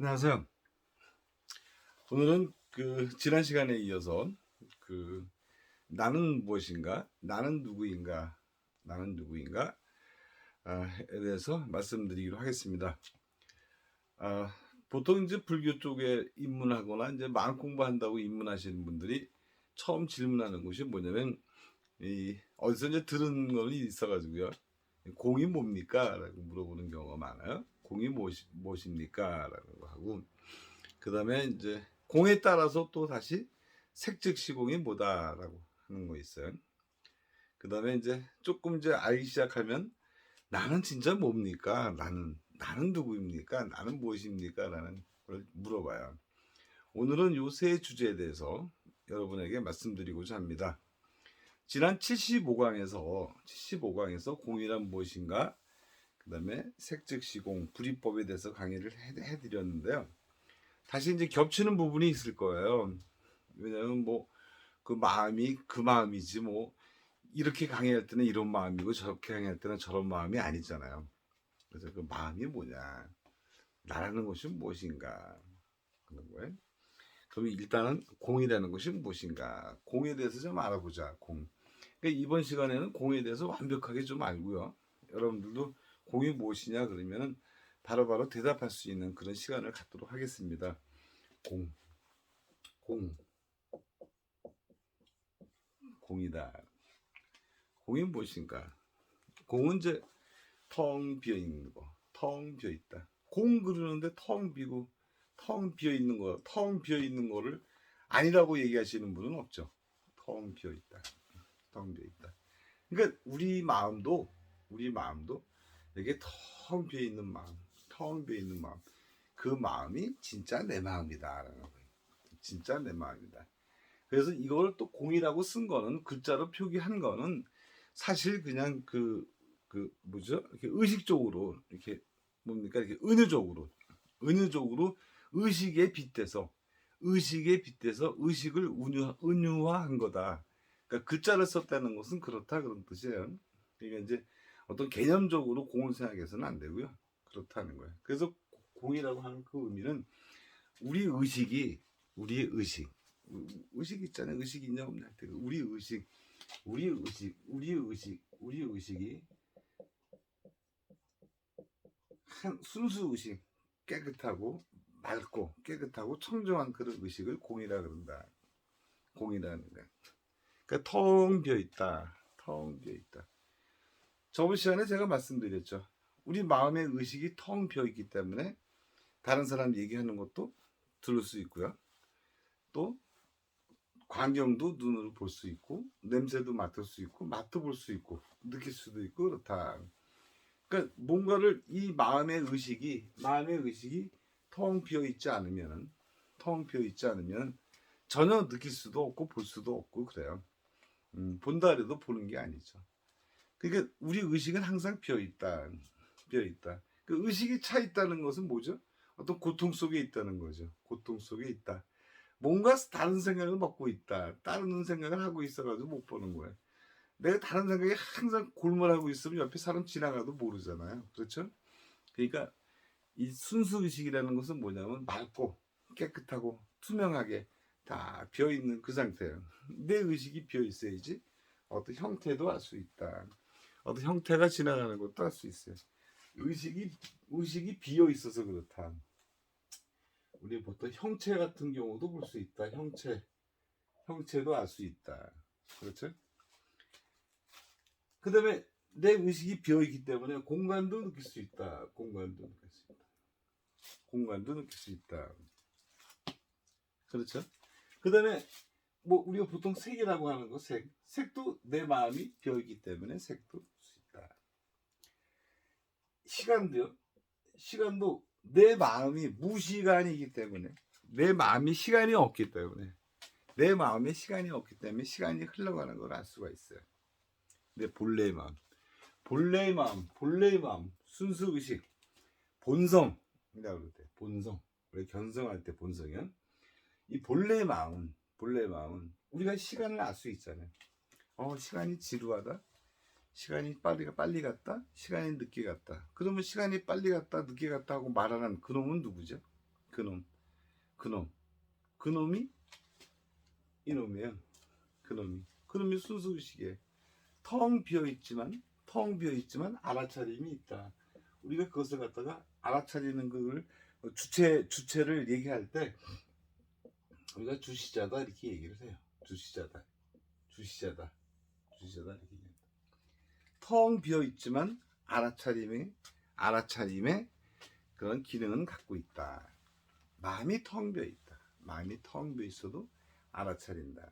안녕하세요. 오늘은 그 지난 시간에 이어서 그 나는 무엇인가, 나는 누구인가, 나는 누구인가 에 대해서 말씀드리기로 하겠습니다. 아, 보통 이제 불교 쪽에 입문하거나 이제 마음 공부한다고 입문하시는 분들이 처음 질문하는 것이 뭐냐면 이 어디서 이제 들은 거는 있어가지고요. 공이 뭡니까? 라고 물어보는 경우가 많아요. 공이 무엇이, 무엇입니까? 라고 하고 그 다음에 이제 공에 따라서 또 다시 색즉시공이 뭐다라고 하는 거 있어요. 그 다음에 이제 조금 이제 알기 시작하면 나는 진짜 뭡니까? 나는 나는 누구입니까? 나는 무엇입니까? 라는 걸 물어봐요. 오늘은 요 세 주제에 대해서 여러분에게 말씀드리고자 합니다. 지난 75강에서 75강에서 공이란 무엇인가? 그다음에 색즉 시공 불이법에 대해서 강의를 해- 해드렸는데요. 다시 이제 겹치는 부분이 있을 거예요. 왜냐하면 뭐 그 마음이 그 마음이지 뭐 이렇게 강의할 때는 이런 마음이고 저렇게 강의할 때는 저런 마음이 아니잖아요. 그래서 그 마음이 뭐냐, 나라는 것이 무엇인가 그런 거예요. 그럼 일단은 공이라는 것이 무엇인가, 공에 대해서 좀 알아보자. 공. 그러니까 이번 시간에는 공에 대해서 완벽하게 좀 알고요. 여러분들도 공이 무엇이냐 그러면은 바로 바로 대답할 수 있는 그런 시간을 갖도록 하겠습니다. 공, 공, 공이다. 공이 무엇인가? 공은 이제 텅 비어 있는 거, 텅 비어 있다. 공 그러는데 텅 비고 텅 비어 있는 거, 텅 비어 있는 거를 아니라고 얘기하시는 분은 없죠. 텅 비어 있다. 텅 비어 있다. 그러니까 우리 마음도 우리 마음도 이렇게 텅 비어 있는 마음, 텅 비어 있는 마음, 그 마음이 진짜 내 마음이다라는 거예요. 진짜 내 마음이다. 그래서 이걸 또 공이라고 쓴 거는 글자로 표기한 거는 사실 그냥 그, 그 뭐죠? 이렇게 의식적으로 이렇게 뭡니까? 이렇게 은유적으로 은유적으로 의식에 빗대서 의식에 빗대서 의식을 은유, 은유화한 거다. 그러니까 글자를 썼다는 것은 그렇다 그런 뜻이에요. 그러니까 이제 어떤 개념적으로 공을 생각해서는 안 되고요. 그렇다는 거예요. 그래서 공이라고 하는 그 의미는 우리 의식이 우리의 의식 의- 의식 있잖아요. 의식 있냐 없냐 할 때. 우리 의식 우리 의식 우리 의식 우리 의식이 한 순수 의식 깨끗하고 맑고 깨끗하고 청정한 그런 의식을 공이라 그런다. 공이라는 거야. 그러니까 텅 비어 있다. 텅 비어 있다. 저번 시간에 제가 말씀드렸죠. 우리 마음의 의식이 텅 비어 있기 때문에 다른 사람 얘기하는 것도 들을 수 있고요. 또 광경도 눈으로 볼 수 있고 냄새도 맡을 수 있고 맛도 볼 수 있고 느낄 수도 있고 그렇다. 그러니까 뭔가를 이 마음의 의식이 마음의 의식이 텅 비어 있지 않으면은 텅 비어 있지 않으면 전혀 느낄 수도 없고 볼 수도 없고 그래요. 음, 본다 해도 보는 게 아니죠. 그러니까 우리 의식은 항상 비어 있다. 비어 있다. 그 의식이 차 있다는 것은 뭐죠? 어떤 고통 속에 있다는 거죠. 고통 속에 있다. 뭔가 다른 생각을 먹고 있다. 다른 생각을 하고 있어가지고 못 보는 거예요. 내가 다른 생각에 항상 골몰하고 있으면 옆에 사람 지나가도 모르잖아요. 그렇죠? 그러니까 이 순수 의식이라는 것은 뭐냐면 맑고 깨끗하고 투명하게 다 비어 있는 그 상태예요. 내 의식이 비어 있어야지 어떤 형태도 알 수 있다. 어떤 형태가 지나가는 것도 알 수 있어요. 의식이 의식이 비어 있어서 그렇다. 우리 보통 형체 같은 경우도 볼 수 있다. 형체, 형체도 알 수 있다. 그렇죠? 그 다음에 내 의식이 비어 있기 때문에 공간도 느낄 수 있다. 공간도 느낄 수 있다. 공간도 느낄 수 있다. 그렇죠? 그 다음에 뭐 우리가 보통 색이라고 하는 거 색. 색도 내 마음이 비어 있기 때문에 색도. 시간도요. 시간도 내 마음이 무시간이기 때문에 내 마음이 시간이 없기 때문에 내 마음에 시간이 없기 때문에 시간이 흘러가는 걸 알 수가 있어요. 내 본래의 마음, 본래의 마음, 본래의 마음, 순수 의식, 본성이라고 그럴 때 본성. 우리 견성할 때 본성이요. 이 본래의 마음은 본래의 마음은 우리가 시간을 알 수 있잖아요. 어 시간이 지루하다. 시간이 빨리 빨리 갔다. 시간이 늦게 갔다. 그러면 시간이 빨리 갔다 늦게 갔다 하고 말하는 그놈은 누구죠? 그놈, 그놈, 그놈이 이놈이에요. 그놈이, 그놈이 순수 의식이에요. 텅 비어 있지만, 텅 비어 있지만 알아차림이 있다. 우리가 그것을 갖다가 알아차리는 그걸 주체 주체를 얘기할 때 우리가 주시자다 이렇게 얘기를 해요. 주시자다, 주시자다, 주시자다 이렇게. 텅 비어 있지만 알아차림이 알아차림의 그런 기능은 갖고 있다. 마음이 텅 비어 있다. 마음이 텅 비어 있어도 알아차린다.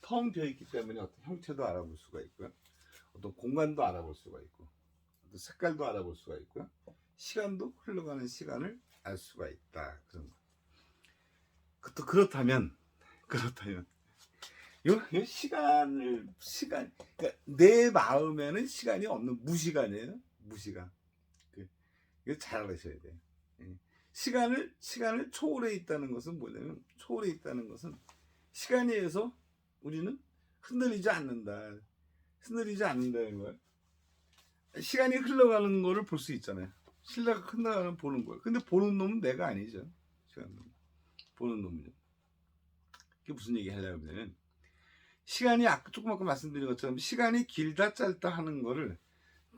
텅 비어 있기 때문에 어떤 형체도 알아볼 수가 있고요. 어떤 공간도 알아볼 수가 있고, 어떤 색깔도 알아볼 수가 있고요. 시간도 흘러가는 시간을 알 수가 있다. 그런 거. 그- 또 그렇다면, 그렇다면, 요, 요 시간을, 시간, 그러니까 내 마음에는 시간이 없는 무시간이에요. 무시간. 그, 이거 잘 알으셔야 돼요. 예. 시간을, 시간을 초월해 있다는 것은 뭐냐면, 초월해 있다는 것은 시간에 의해서 우리는 흔들리지 않는다. 흔들리지 않는다는 거예요. 시간이 흘러가는 거를 볼 수 있잖아요. 신라가 걸 보는 거예요. 근데 보는 놈은 내가 아니죠. 시간 보는 놈이죠. 그게 무슨 얘기 하려고 하면 시간이 아까 조금 아까 말씀드린 것처럼 시간이 길다 짧다 하는 거를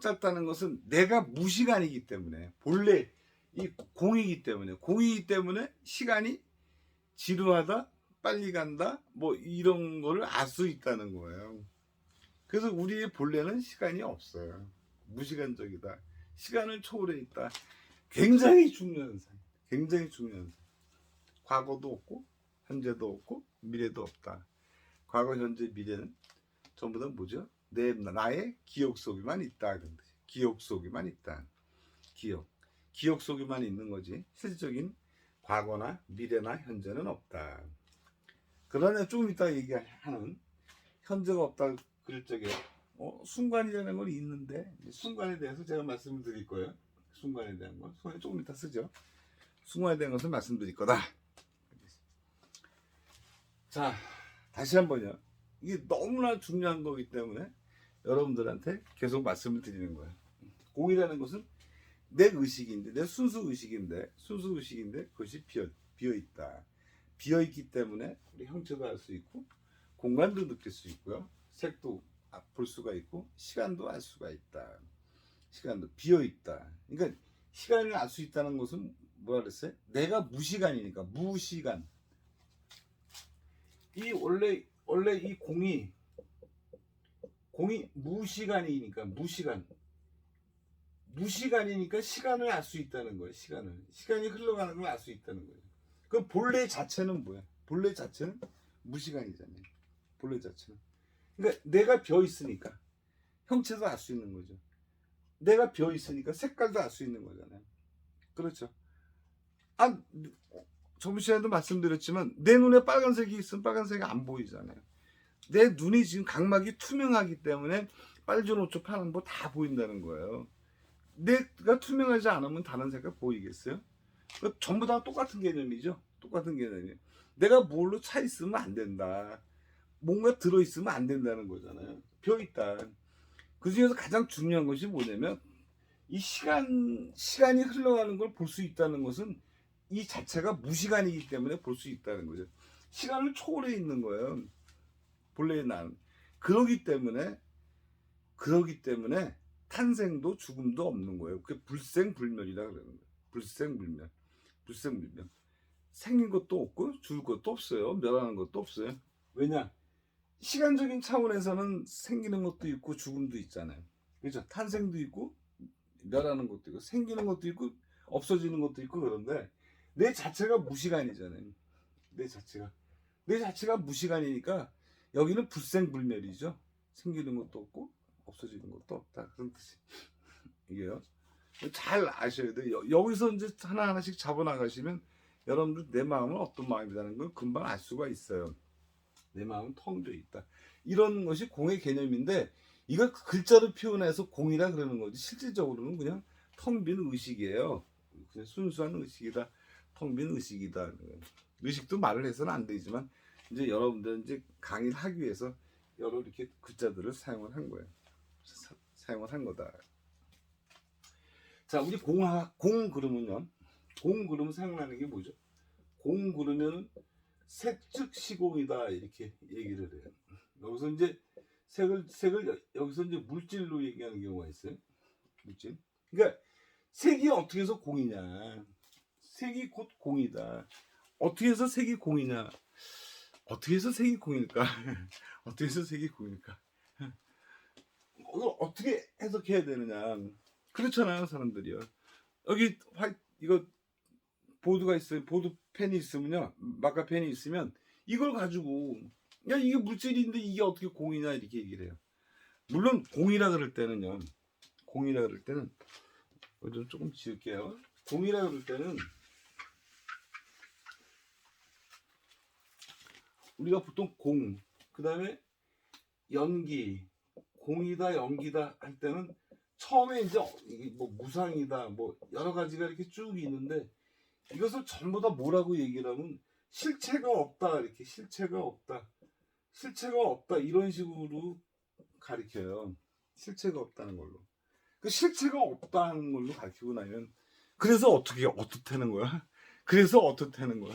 짧다는 것은 내가 무시간이기 때문에 본래 이 공이기 때문에 공이기 때문에 시간이 지루하다 빨리 간다 뭐 이런 거를 알 수 있다는 거예요. 그래서 우리의 본래는 시간이 없어요. 무시간적이다. 시간을 초월해 있다. 굉장히 중요한 사항. 굉장히 중요한 사항. 과거도 없고 현재도 없고 미래도 없다. 과거, 현재, 미래는 전부 다 뭐죠? 내 나의 기억 속에만 있다. 기억 속에만 있다. 기억. 기억 속에만 있는 거지. 실질적인 과거나 미래나 현재는 없다. 그러나 조금 이따 얘기하는 현재가 없다 그럴 적에 어, 순간이라는 건 있는데 순간에 대해서 제가 말씀을 드릴 거예요. 순간에 대한 건 순간에 조금 이따 쓰죠. 순간에 대한 것을 말씀드릴 거다. 자, 다시 한번요. 이게 너무나 중요한 거기 때문에 여러분들한테 계속 말씀을 드리는 거예요. 공이라는 것은 내 의식인데, 내 순수 의식인데, 순수 의식인데 그것이 비어, 비어 있다. 비어 있기 때문에 우리 형체도 알 수 있고, 공간도 느낄 수 있고요. 색도 아- 볼 수가 있고, 시간도 알 수가 있다. 시간도 비어 있다. 그러니까 시간을 알 수 있다는 것은 뭐라 그랬어요? 내가 무시간이니까 무시간. 이 원래 원래 이 공이 공이 무시간이니까 무시간 무시간이니까 시간을 알 수 있다는 거예요. 시간을 시간이 흘러가는 걸 알 수 있다는 거예요. 그 본래 자체는 뭐야? 본래 자체는 무시간이잖아요. 본래 자체는 그러니까 내가 비어 있으니까 형체도 알 수 있는 거죠. 내가 비어 있으니까 색깔도 알 수 있는 거잖아요. 그렇죠. 아, 저번 시간에도 말씀드렸지만 내 눈에 빨간색이 있으면 빨간색이 안 보이잖아요. 내 눈이 지금 각막이 투명하기 때문에 빨주노 초 파란 거다 보인다는 거예요. 내가 투명하지 않으면 다른 색깔 보이겠어요? 그 전부 다 똑같은 개념이죠. 똑같은 개념이에요. 내가 뭘로 차 있으면 안 된다. 뭔가 들어 있으면 안 된다는 거잖아요. 벼 있다. 그 중에서 가장 중요한 것이 뭐냐면 이 시간 시간이 흘러가는 걸 볼 수 있다는 것은 이 자체가 무시간이기 때문에 볼 수 있다는 거죠. 시간을 초월해 있는 거예요. 본래의 난. 그러기 때문에 그러기 때문에 탄생도 죽음도 없는 거예요. 그게 불생불멸이라 그러는 거예요. 불생불멸. 불생불멸. 생긴 것도 없고 죽을 것도 없어요. 멸하는 것도 없어요. 왜냐? 시간적인 차원에서는 생기는 것도 있고 죽음도 있잖아요. 그렇죠? 탄생도 있고 멸하는 것도 있고 생기는 것도 있고 없어지는 것도 있고 그런데 내 자체가 무시간이잖아요. 내 자체가 내 자체가 무시간이니까 여기는 불생불멸이죠. 생기는 것도 없고 없어지는 것도 없다 그런 뜻이 이게요. 잘 아셔야. 여- 여기서 이제 하나 하나씩 잡아 나가시면 여러분들 내 마음은 어떤 마음이라는 걸 금방 알 수가 있어요. 내 마음은 텅 비어 있다. 이런 것이 공의 개념인데 이걸 글자로 표현해서 공이라 그러는 거지 실질적으로는 그냥 텅 빈 의식이에요. 그냥 순수한 의식이다. 텅 빈 의식이다. 의식도 말을 해서는 안 되지만 이제 여러분들 이제 강의를 하기 위해서 여러 이렇게 글자들을 사용을 한 거예요. 사, 사용을 한 거다. 자, 우리 공하 공 그러면요. 공 그러면 생각나는 게 뭐죠? 공 그러면 색즉 시공이다 이렇게 얘기를 해요. 여기서 이제 색을 색을 여- 여기서 이제 물질로 얘기하는 경우가 있어요. 물질. 그러니까 색이 어떻게 해서 공이냐? 색이 곧 공이다. 어떻게 해서 색이 공이냐? 어떻게 해서 색이 공일까? 어떻게 해서 색이 공일까? 이걸 어떻게 해석해야 되느냐? 그렇잖아요, 사람들이요. 여기 화이 이거 보드가 있어요. 보드 펜이 있으면요, 마카 펜이 있으면 이걸 가지고 야 이게 물질인데 이게 어떻게 공이냐 이렇게 얘기를 해요. 물론 공이라 그럴 때는요, 공이라 그럴 때는 이거 좀 조금 지울게요. 공이라 그럴 때는 우리가 보통 공, 그 다음에 연기, 공이다, 연기다 할 때는 처음에 이제 이게 뭐 무상이다, 뭐 여러 가지가 이렇게 쭉 있는데 이것을 전부 다 뭐라고 얘기를 하면 실체가 없다, 이렇게 실체가 없다, 실체가 없다 이런 식으로 가리켜요. 실체가 없다는 걸로. 그 실체가 없다는 걸로 가르치고 나면 그래서 어떻게 어떻다는 거야? 그래서 어떻다는 거야?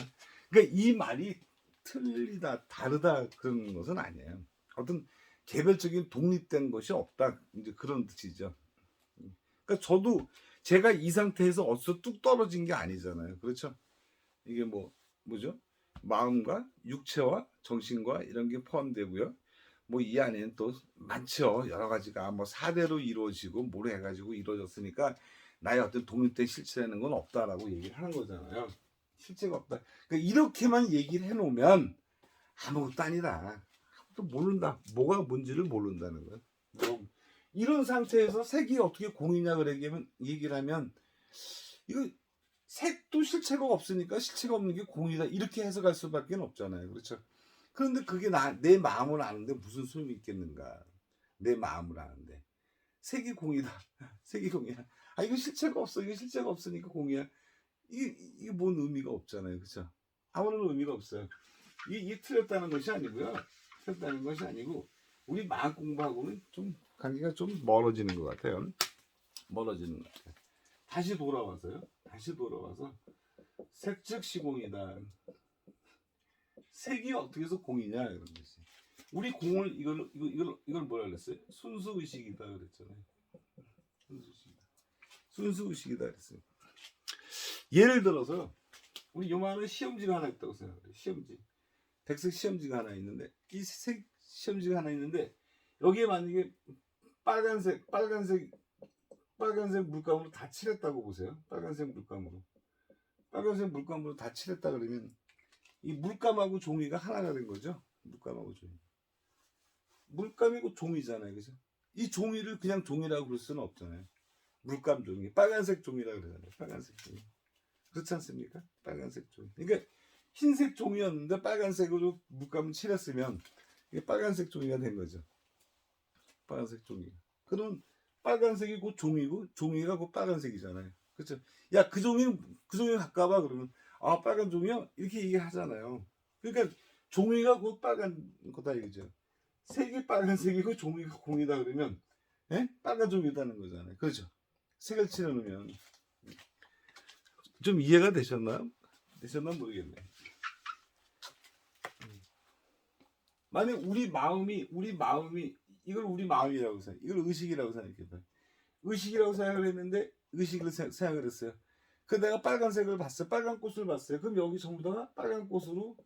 그러니까 이 말이 틀리다, 다르다 그런 것은 아니에요. 어떤 개별적인 독립된 것이 없다 이제 그런 뜻이죠. 그러니까 저도 제가 이 상태에서 어디서 뚝 떨어진 게 아니잖아요. 그렇죠? 이게 뭐 뭐죠? 마음과 육체와 정신과 이런 게 포함되고요. 뭐 이 안에는 또 많죠. 여러 가지가 뭐 사대로 이루어지고 뭘 해가지고 이루어졌으니까 나의 어떤 독립된 실체라는 건 없다라고 얘기를 하는 거잖아요. 실체가 없다. 그러니까 이렇게만 얘기를 해놓으면 아무것도 아니다. 아무것도 모른다. 뭐가 뭔지를 모른다는 거예요. 뭐 이런 상태에서 색이 어떻게 공이냐 그래 얘기하면 얘기를 하면 이거 색도 실체가 없으니까 실체가 없는 게 공이다 이렇게 해석할 수밖에 없잖아요. 그렇죠? 그런데 그게 나, 내 마음을 아는데 무슨 소용이 있겠는가? 내 마음을 아는데 색이 공이다. 색이 공이야. 아 이거 실체가 없어. 이거 실체가 없으니까 공이야. 이게 이게 뭔 의미가 없잖아요. 그렇죠? 아무런 의미가 없어요. 이, 이 틀렸다는 것이 아니고요. 틀렸다는 것이 아니고 우리 마음 공부하고는 좀 관계가 좀 멀어지는 것 같아요. 멀어지는 것 같아요. 다시 돌아와서요. 다시 돌아와서 색즉 시공이다. 색이 어떻게 해서 공이냐 이런 것이. 우리 공을 이걸 이걸 이걸 이걸 뭐라 그랬어요? 순수 의식이다 그랬잖아요. 순수 의식이다. 순수 의식이다 그랬어요. 예를 들어서 우리 요만한 시험지가 하나 있다고 생각해요. 시험지. 백색 시험지가 하나 있는데 이 색 시험지가 하나 있는데 여기에 만약에 빨간색 빨간색 빨간색 물감으로 다 칠했다고 보세요. 빨간색 물감으로. 빨간색 물감으로 다 칠했다 그러면 이 물감하고 종이가 하나가 된 거죠. 물감하고 종이. 물감이고 종이잖아요. 그죠? 이 종이를 그냥 종이라고 그럴 수는 없잖아요. 물감 종이. 빨간색 종이라고 그러잖아요. 빨간색 종이. 그렇지 않습니까? 빨간색 종이. 그러니까 흰색 종이였는데 빨간색으로 물감을 칠했으면 이게 빨간색 종이가 된 거죠. 빨간색 종이. 그럼 빨간색이 곧 종이고 종이가 곧 빨간색이잖아요. 그렇죠? 야 그 종이 그 종이 가까봐 그러면 아 빨간 종이요 이렇게 얘기하잖아요. 그러니까 종이가 곧 빨간 거다 이거죠. 색이 빨간색이고 종이가 공이다 그러면 예? 빨간 종이다는 거잖아요. 그렇죠? 색을 칠해놓으면 좀 이해가 되셨나요? 되셨나 모르겠네. 음. 만약 우리 마음이 우리 마음이 이걸 우리 마음이라고 생각, 이걸 의식이라고 생각해봐. 의식이라고 생각을 했는데 의식을 생- 생각을 했어요. 그 내가 빨간색을 봤어요. 빨간 꽃을 봤어요. 그럼 여기 전부 다가 빨간 꽃으로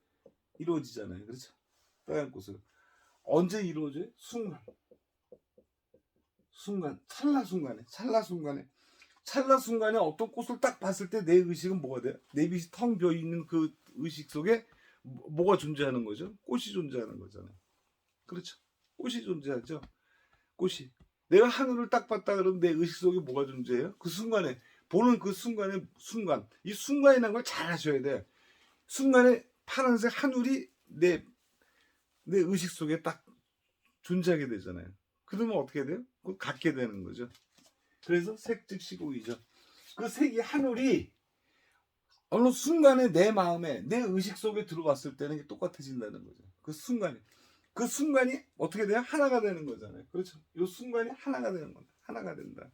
이루어지잖아요. 그렇죠? 빨간 꽃으로. 언제 이루어져요? 순간. 순간. 찰나 순간에. 찰나 순간에. 찰나 순간에 어떤 꽃을 딱 봤을 때 내 의식은 뭐가 돼요? 내 빛이 텅 비어 있는 그 의식 속에 뭐- 뭐가 존재하는 거죠? 꽃이 존재하는 거잖아요. 그렇죠? 꽃이 존재하죠. 꽃이. 내가 하늘을 딱 봤다 그러면 내 의식 속에 뭐가 존재해요? 그 순간에 보는 그 순간에 순간 이 순간이라는 걸잘 아셔야 돼. 순간에 파란색 하늘이 내 내 의식 속에 딱 존재하게 되잖아요. 그러면 어떻게 돼요? 그 갖게 되는 거죠. 그래서 색즉 시공이죠. 그 색이 하늘이 어느 순간에 내 마음에 내 의식 속에 들어왔을 때는 똑같아진다는 거죠. 그 순간에 그 순간이 어떻게 돼요? 하나가 되는 거잖아요. 그렇죠? 이 순간이 하나가 되는 겁니다. 하나가 된다.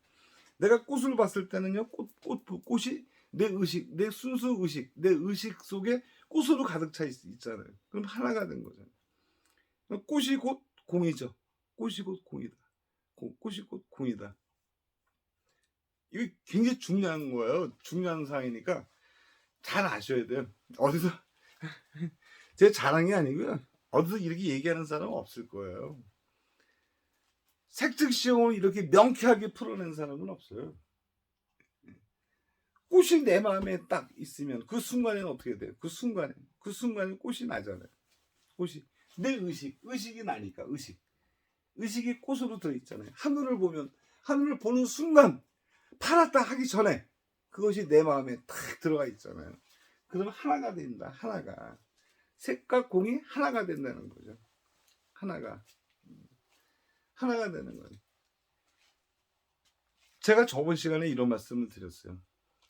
내가 꽃을 봤을 때는요, 꽃, 꽃, 꽃이 내 의식, 내 순수 의식, 내 의식 속에 꽃으로 가득 차 있, 있잖아요. 그럼 하나가 된 거잖아요. 꽃이 곧 공이죠. 꽃이 곧 공이다. 고- 꽃이 곧 공이다. 이거 굉장히 중요한 거예요. 중요한 사항이니까 잘 아셔야 돼요. 어디서 제 자랑이 아니고요. 어디서 이렇게 얘기하는 사람은 없을 거예요. 색즉 시험을 이렇게 명쾌하게 풀어낸 사람은 없어요. 꽃이 내 마음에 딱 있으면 그 순간에는 어떻게 돼요? 그 순간에 그 순간에 꽃이 나잖아요. 꽃이 내 의식 의식이 나니까 의식 의식이 꽃으로 들어 있잖아요. 하늘을 보면 하늘을 보는 순간 팔았다 하기 전에 그것이 내 마음에 탁 들어가 있잖아요. 그러면 하나가 된다. 하나가 색과 공이 하나가 된다는 거죠. 하나가 하나가 되는 거예요. 제가 저번 시간에 이런 말씀을 드렸어요.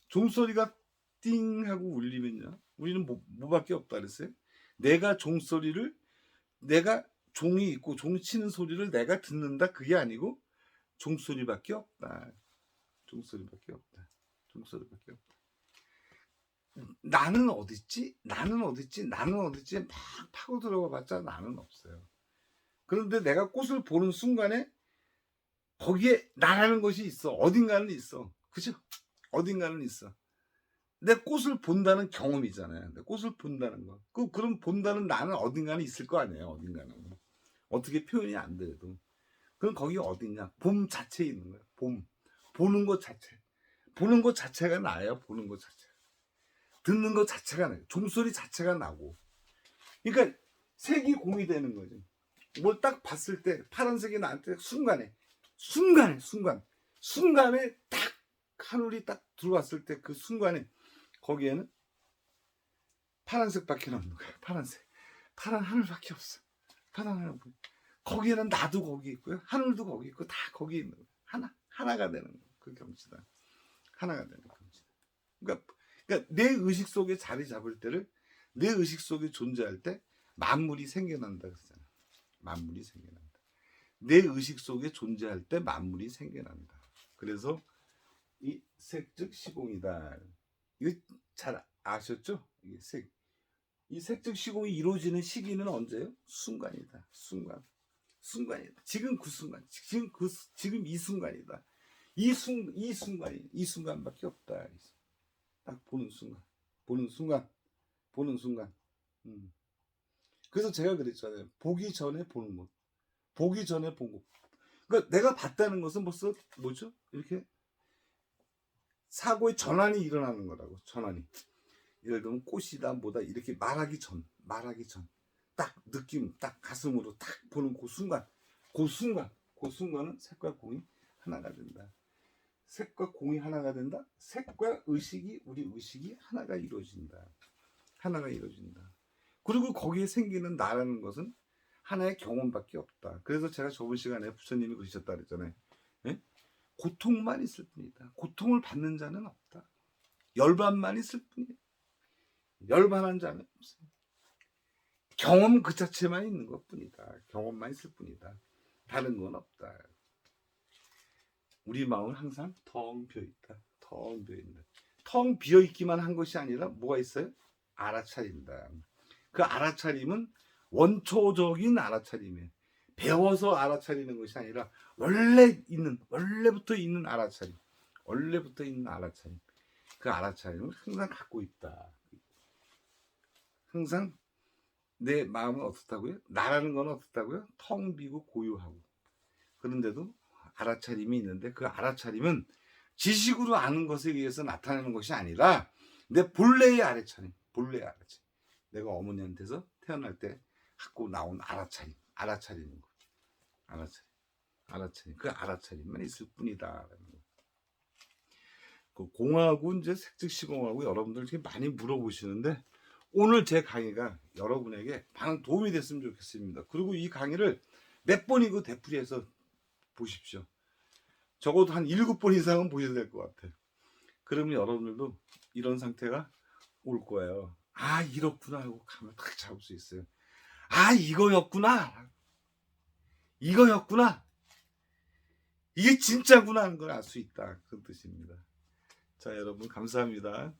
종소리가 띵 하고 울리면요. 우리는 뭐, 뭐밖에 없다 그랬어요. 내가 종소리를 내가 종이 있고 종 치는 소리를 내가 듣는다 그게 아니고 종소리밖에 없다. 종소리밖에 없다. 종소리밖에 없다. 나는 어딨지? 나는 어딨지? 나는 어딨지? 막 파고 들어가 봤자 나는 없어요. 그런데 내가 꽃을 보는 순간에 거기에 나라는 것이 있어. 어딘가는 있어. 그죠? 어딘가는 있어. 내 꽃을 본다는 경험이잖아요. 내 꽃을 본다는 거. 그, 그럼 본다는 나는 어딘가는 있을 거 아니에요. 어딘가는. 어떻게 표현이 안 돼도. 그럼 거기 어디냐? 봄 자체에 있는 거야. 봄. 보는 것 자체. 보는 것 자체가 나예요. 보는 것 자체. 듣는 것 자체가 나요. 종소리 자체가 나고. 그러니까 색이 공이 되는 거죠. 뭘 딱 봤을 때 파란색이 나한테 순간에 순간에 순간 순간에 딱 하늘이 딱 들어왔을 때 그 순간에 거기에는 파란색밖에 없는 거야. 파란색. 파란 하늘밖에 없어. 파란 하늘. 거기에는 나도 거기 있고요. 하늘도 거기 있고 다 거기 있는 거야. 하나 하나가 되는 거야. 그 경지다. 하나가 되는 경지다. 그러니까, 그러니까 내 의식 속에 자리 잡을 때를 내 의식 속에 존재할 때 만물이 생겨난다 그랬잖아. 만물이 생겨난다. 내 의식 속에 존재할 때 만물이 생겨난다. 그래서 이 색즉 시공이다. 이거 잘 아셨죠? 이게 색. 이 색즉 시공이 이루어지는 시기는 언제요? 순간이다. 순간. 순간이다. 지금 그 순간. 지금 그 지금 이 순간이다. 이순이 순간이 이 순간밖에 없다. 딱 보는 순간. 보는 순간. 보는 순간. 음. 그래서 제가 그랬잖아요. 보기 전에 보는 것. 보기 전에 본 것. 그러니까 내가 봤다는 것은 벌써 뭐죠? 이렇게 사고의 전환이 일어나는 거라고. 전환이. 예를 들면 꽃이다 뭐다 이렇게 말하기 전, 말하기 전. 딱 느낌, 딱 가슴으로 딱 보는 그 순간. 그 순간. 그 순간은 색과 공이 하나가 된다. 색과 공이 하나가 된다. 색과 의식이 우리 의식이 하나가 이루어진다. 하나가 이루어진다. 그리고 거기에 생기는 나라는 것은 하나의 경험밖에 없다. 그래서 제가 저번 시간에 부처님이 그러셨다 그랬잖아요. 예? 고통만 있을 뿐이다. 고통을 받는 자는 없다. 열반만 있을 뿐이야. 열반한 자는 없어요. 경험 그 자체만 있는 것 뿐이다. 경험만 있을 뿐이다. 다른 건 없다. 우리 마음은 항상 텅 비어 있다. 텅 비어 있다. 텅 비어 있기만 한 것이 아니라 뭐가 있어요? 알아차린다. 그 알아차림은 원초적인 알아차림이에요. 배워서 알아차리는 것이 아니라 원래 있는 원래부터 있는 알아차림, 원래부터 있는 알아차림. 그 알아차림을 항상 갖고 있다. 항상 내 마음은 어떻다고요? 나라는 건 어떻다고요? 텅 비고 고요하고. 그런데도 알아차림이 있는데 그 알아차림은 지식으로 아는 것에 의해서 나타나는 것이 아니라 내 본래의 알아차림, 본래의 알아차림. 내가 어머니한테서 태어날 때 갖고 나온 알아차림, 알아차리는 거. 알아차림, 알아차림. 그 알아차림만 있을 뿐이다. 그 공하고 이제 색즉 시공하고 여러분들 이렇게 많이 물어보시는데 오늘 제 강의가 여러분에게 많은 도움이 됐으면 좋겠습니다. 그리고 이 강의를 몇 번이고 되풀이해서 보십시오. 적어도 한 일곱 번 이상은 보셔야 될 것 같아요. 그러면 여러분들도 이런 상태가 올 거예요. 아, 이렇구나 하고 가면 딱 잡을 수 있어요. 아, 이거였구나. 이거였구나. 이게 진짜구나 하는 걸 알 수 있다. 그런 뜻입니다. 자 여러분 감사합니다.